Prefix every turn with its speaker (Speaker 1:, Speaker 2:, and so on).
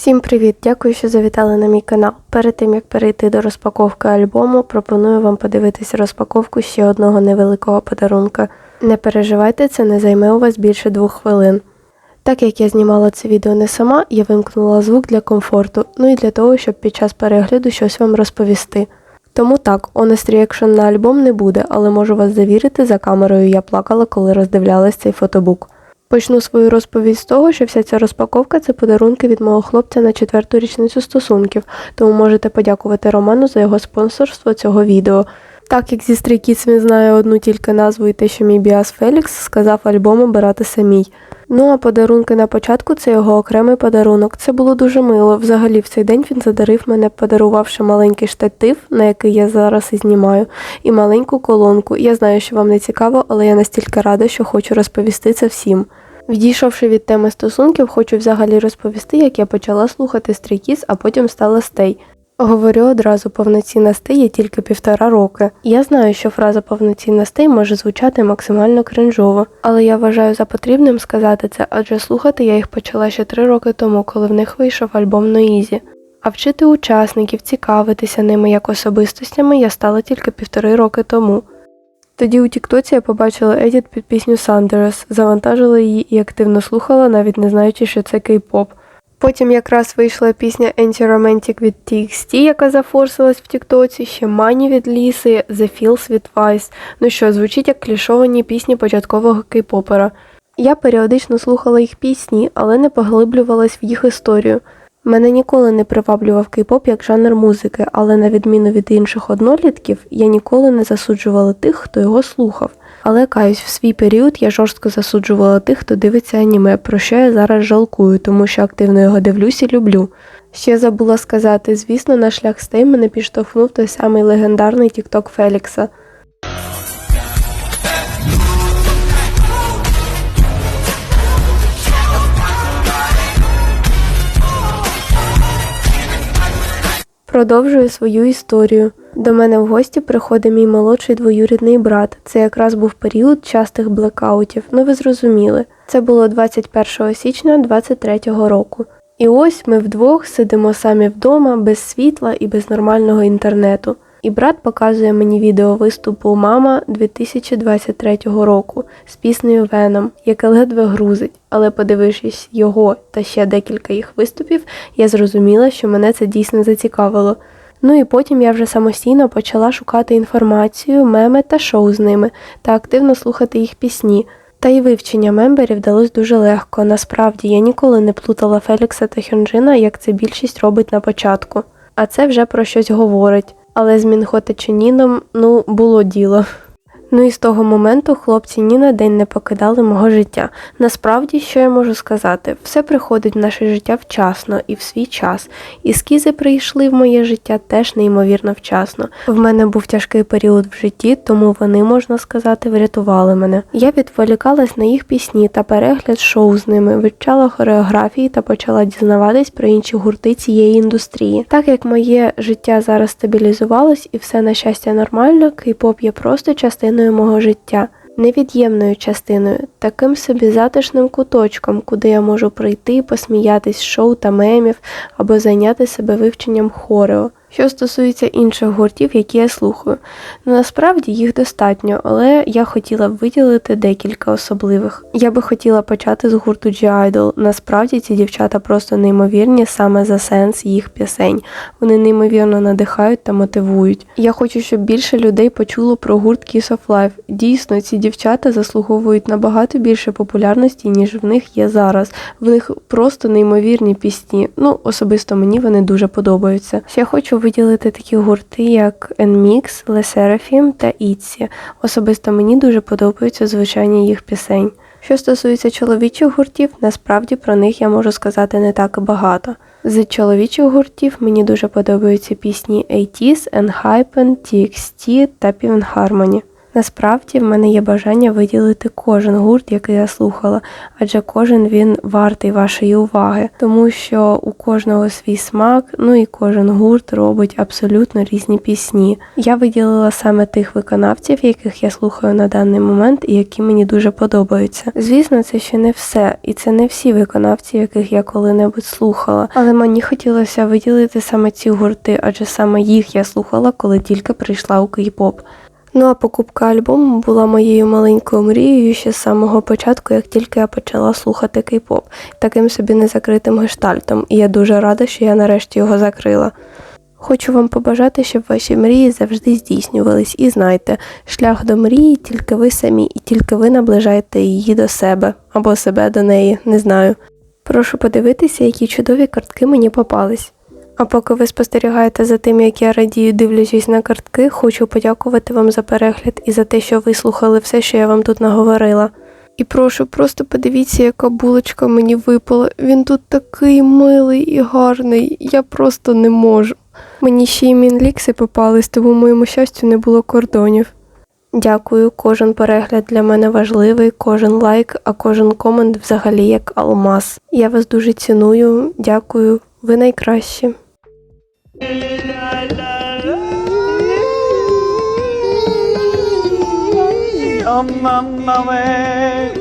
Speaker 1: Всім привіт! Дякую, що завітали на мій канал. Перед тим як перейти до розпаковки альбому, пропоную вам подивитися розпаковку ще одного невеликого подарунка. Не переживайте, це не займе у вас більше двох хвилин. Так як я знімала це відео не сама, я вимкнула звук для комфорту, ну і для того, щоб під час перегляду щось вам розповісти. Тому так, honest reaction на альбом не буде, але можу вас завірити, за камерою я плакала, коли роздивлялась цей фотобук. Почну свою розповідь з того, що вся ця розпаковка це подарунки від мого хлопця на четверту річницю стосунків, тому можете подякувати Роману за його спонсорство цього відео. Так як зі Kids він знає одну тільки назву і те, що мій біас Фелікс сказав альбом обирати самій. Ну а подарунки на початку це його окремий подарунок. Це було дуже мило. Взагалі в цей день він задарив мене, подарувавши маленький штатив, на який я зараз і знімаю, і маленьку колонку. Я знаю, що вам не цікаво, але я настільки рада, що хочу розповісти це всім. Відійшовши від теми стосунків, хочу взагалі розповісти, як я почала слухати Kids, а потім стала стей. Говорю одразу, повноцінна стей є тільки півтора роки. Я знаю, що фраза повноцінна стей може звучати максимально кринжово, але я вважаю за потрібним сказати це, адже слухати я їх почала ще три роки тому, коли в них вийшов альбом Ноїзі. А вчити учасників, цікавитися ними як особистостями я стала тільки півтори роки тому. Тоді у Тіктоці я побачила едіт під пісню Thunderous, завантажила її і активно слухала, навіть не знаючи, що це кей-поп. Потім якраз вийшла пісня Anti-Romantic від TXT, яка зафорсилась в Тіктоці, ще Money від Ліси, The Feels від Vice. Ну що, звучить як клішовані пісні початкового кей-попера. Я періодично слухала їх пісні, але не поглиблювалась в їх історію. Мене ніколи не приваблював кей-поп як жанр музики, але на відміну від інших однолітків, я ніколи не засуджувала тих, хто його слухав. Але каюсь, в свій період я жорстко засуджувала тих, хто дивиться аніме, про що я зараз жалкую, тому що активно його дивлюсь і люблю. Ще забула сказати, звісно, на шлях стей мене підштовхнув той самий легендарний тікток Фелікса. Продовжую свою історію. До мене в гості приходить мій молодший двоюрідний брат. Це якраз був період частих блекаутів. Ну ви зрозуміли. Це було 21 січня 23-го року. І ось ми вдвох сидимо самі вдома, без світла і без нормального інтернету. І брат показує мені відео виступу Мама 2023 року з піснею Веном, яке ледве грузить. Але подивившись його та ще декілька їх виступів, я зрозуміла, що мене це дійсно зацікавило. Ну і потім я вже самостійно почала шукати інформацію, меми та шоу з ними та активно слухати їх пісні. Та й вивчення мемберів далось дуже легко. Насправді я ніколи не плутала Фелікса та Хюнджина, як це більшість робить на початку. А це вже про щось говорить. Але з Мінхо та Чуніном, ну, було діло. Ну і з того моменту хлопці ні на день не покидали мого життя. Насправді, що я можу сказати, все приходить в наше життя вчасно і в свій час. І скізи прийшли в моє життя теж неймовірно вчасно. В мене був тяжкий період в житті, тому вони, можна сказати, врятували мене. Я відволікалась на їх пісні та перегляд шоу з ними, вивчала хореографії та почала дізнаватись про інші гурти цієї індустрії. Так як моє життя зараз стабілізувалось і все на щастя нормально, кей-поп є просто частиною мого життя, невід'ємною частиною, таким собі затишним куточком, куди я можу прийти, посміятись шоу та мемів або зайняти себе вивченням хорео. Що стосується інших гуртів, які я слухаю, ну насправді їх достатньо, але я хотіла б виділити декілька особливих. Я би хотіла почати з гурту G-Idol. Насправді ці дівчата просто неймовірні саме за сенс їх пісень. Вони неймовірно надихають та мотивують. Я хочу, щоб більше людей почуло про гурт Kiss of Life. Дійсно, ці дівчата заслуговують набагато більше популярності, ніж в них є зараз. В них просто неймовірні пісні. Ну, особисто мені вони дуже подобаються. Ще хочу виділити такі гурти, як NMIX, Le Seraphim та Itzy. Особисто мені дуже подобаються звучання їх пісень. Що стосується чоловічих гуртів, насправді про них я можу сказати не так багато. З чоловічих гуртів мені дуже подобаються пісні 80s, Enhypen, TXT та Pivn Harmony. Насправді в мене є бажання виділити кожен гурт, який я слухала, адже кожен він вартий вашої уваги, тому що у кожного свій смак, ну і кожен гурт робить абсолютно різні пісні. Я виділила саме тих виконавців, яких я слухаю на даний момент і які мені дуже подобаються. Звісно, це ще не все, і це не всі виконавці, яких я коли-небудь слухала, але мені хотілося виділити саме ці гурти, адже саме їх я слухала, коли тільки прийшла у кей-поп. Ну а покупка альбому була моєю маленькою мрією ще з самого початку, як тільки я почала слухати кей-поп, таким собі незакритим гештальтом, і я дуже рада, що я нарешті його закрила. Хочу вам побажати, щоб ваші мрії завжди здійснювались, і знайте, шлях до мрії тільки ви самі, і тільки ви наближаєте її до себе або себе до неї, не знаю. Прошу подивитися, які чудові картки мені попались. А поки ви спостерігаєте за тим, як я радію, дивлячись на картки, хочу подякувати вам за перегляд і за те, що вислухали все, що я вам тут наговорила. І прошу, просто подивіться, яка булочка мені випала. Він тут такий милий і гарний, я просто не можу. Мені ще й мінлікси попались, тому моєму щастю не було кордонів. Дякую, кожен перегляд для мене важливий, кожен лайк, а кожен комент взагалі як алмаз. Я вас дуже ціную, дякую, ви найкращі.
Speaker 2: Amma amma